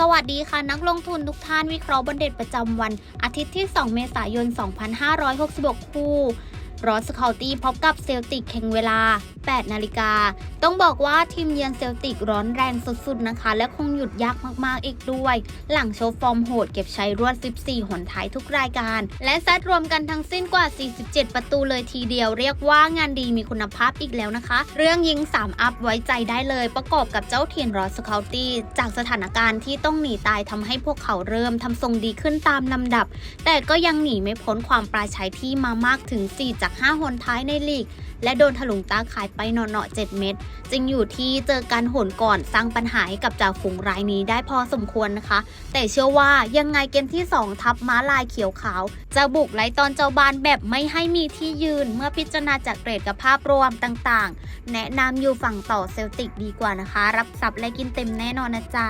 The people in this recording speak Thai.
สวัสดีค่ะนักลงทุนทุกท่านวิเคราะห์บนเด็ดประจำวันอาทิตย์ที่ 2 เมษายน 2566 คู่ รอสคาตี้พบกับเซลติกแข่งเวลา 8 นาฬิกา ต้องบอกว่าทีมเยือนเซลติกร้อนแรงสุดๆนะคะ และคงหยุดยากมากๆอีกด้วย หลังโชว์ฟอร์มโหดเก็บใช้รวด 14 หนท้ายทุกรายการ และซัดรวมกันทั้งสิ้นกว่า 47 ประตูเลยทีเดียว เรียกว่างานดีมีคุณภาพอีกแล้วนะคะ เรื่องยิง 3 อัพไว้ใจได้เลยประกอบกับเจ้าเทียนรอสคาตี้จากสถานการณ์ที่ต้องหนีตายทำให้พวกเขาเริ่มทำทรงดีขึ้นตามลำดับ แต่ก็ยังหนีไม่พ้นความปลาชัยที่มามากถึง 4 จาก5 หนท้ายในลีก และโดนถลุงตาขายไปเนาะๆ7เม็ดจึงอยู่ที่เจอการหนก่อนสร้างปัญหาให้กับจ่าฝูงรายนี้ได้พอสมควรนะคะ แต่เชื่อว่ายังไงเกมที่ 2 ทับม้าลายเขียวขาว จะบุกไล่ตอนเจ้าบานแบบไม่ให้มีที่ยืนเมื่อพิจารณาจากเกรดกับภาพรวมต่างๆ แนะนำอยู่ฝั่งต่อเซลติกดีกว่านะคะ รับทรัพย์และกินเต็มแน่นอนนะจ๊ะ